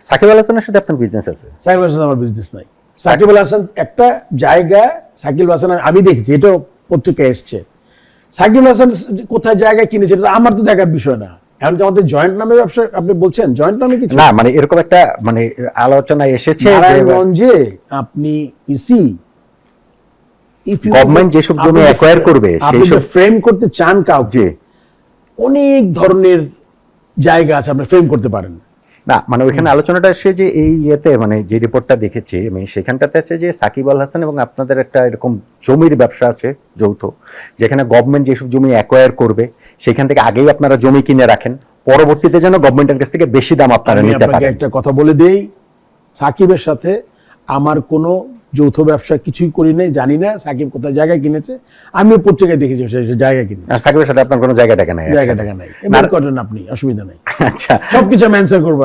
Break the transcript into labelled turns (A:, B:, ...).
A: সাকিব আল হাসানের সাথে আপনার বিজনেস আছে?
B: সাকিব হাসান আমার বিজনেস নাই। সাকিব আল হাসান একটা জায়গা সাকিব হাসান আমি দেখেছি এটাও পত্রিকায় এসছে। সাকিব হাসান কোথায় জায়গা কিনেছে এটা আমার তো দেখার বিষয় না। এমনকি আমাদের জয়েন্ট নামে ব্যবসা আপনি বলছেন জয়েন্ট নামে কিছু?
A: না মানে এরকম একটা মানে আলোচনা এসেছে
B: নারায়ণগঞ্জে আপনি ইসি
A: Government যেসব জমি acquire করবে, সেই সব-
B: ফ্রেম করতে চান কাউকে অনেক ধরনের জায়গা আছে আপনি ফ্রেম করতে পারেন।
A: না মানে ওইখানে আলোচনাটা আসছে যে এই ইয়েতে মানে যে রিপোর্টটা দেখেছি আমি সেখানটাতে আছে যে সাকিব আল হাসান এবং আপনাদের একটা এরকম জমির ব্যবসা আছে যৌথ যেখানে গভর্নমেন্ট যেসব জমি অ্যাকোয়ার করবে সেখান থেকে আগেই আপনারা জমি কিনে রাখেন। পরবর্তীতে যেন গভর্নমেন্টের কাছ থেকে বেশি দাম আপনারা নিতে পারেন।
B: একটা কথা বলে দেই সাকিবের সাথে আমার কোনো যৌথ ব্যবসা কিছুই করি নাই জানি না সাকিব কোথায় জায়গা কিনেছে আমি পত্রিকায় দেখেছি জায়গা কিনে
A: আর সাকিবের সাথে আপনার কোনো জায়গা টাকা নাই
B: জায়গা টাকা নাই। এবার করেন আপনি অসুবিধা নাই।
A: আচ্ছা।
B: সবকিছু আমি অ্যান্সার করব।